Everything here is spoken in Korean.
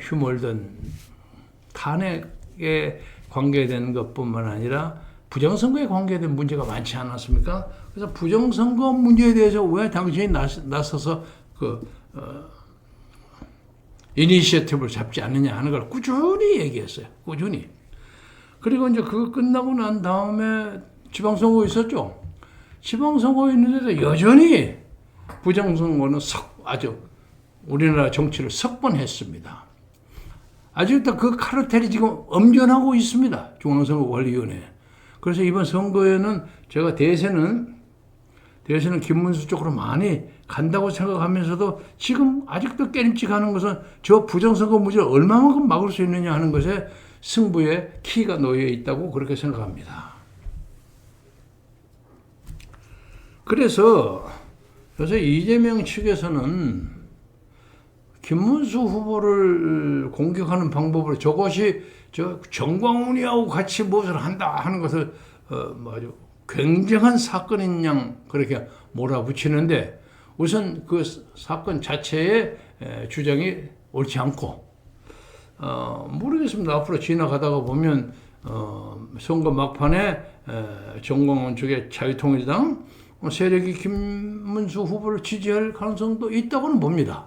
휴몰든 탄핵에 관계된 것뿐만 아니라 부정선거에 관계된 문제가 많지 않았습니까? 그래서 부정선거 문제에 대해서 왜 당신이 나서- 나서서 그 어, 이니시어티브를 잡지 않느냐 하는 걸 꾸준히 얘기했어요. 꾸준히. 그리고 이제 그거 끝나고 난 다음에 지방선거 있었죠. 지방선거 있는데도 여전히 부정선거는 석 아주 우리나라 정치를 석번했습니다. 아직도 그 카르텔이 지금 엄전하고 있습니다. 중앙선거관리위원회. 그래서 이번 선거에는 제가 대세는 대세는 김문수 쪽으로 많이 간다고 생각하면서도 지금 아직도 깨림칙하는 것은 저 부정선거 문제를 얼마만큼 막을 수 있느냐 하는 것에 승부의 키가 놓여 있다고 그렇게 생각합니다. 그래서 요새 이재명 측에서는 김문수 후보를 공격하는 방법으로 저것이 저 정광훈이하고 같이 무엇을 한다 하는 것을 어, 뭐 아주 굉장한 사건인 양 그렇게 몰아붙이는데 우선 그 사건 자체의 에, 주장이 옳지 않고 어, 모르겠습니다. 앞으로 지나가다가 보면 어, 선거 막판에 에, 정광훈 쪽의 자유통일당 세력이 김문수 후보를 지지할 가능성도 있다고는 봅니다.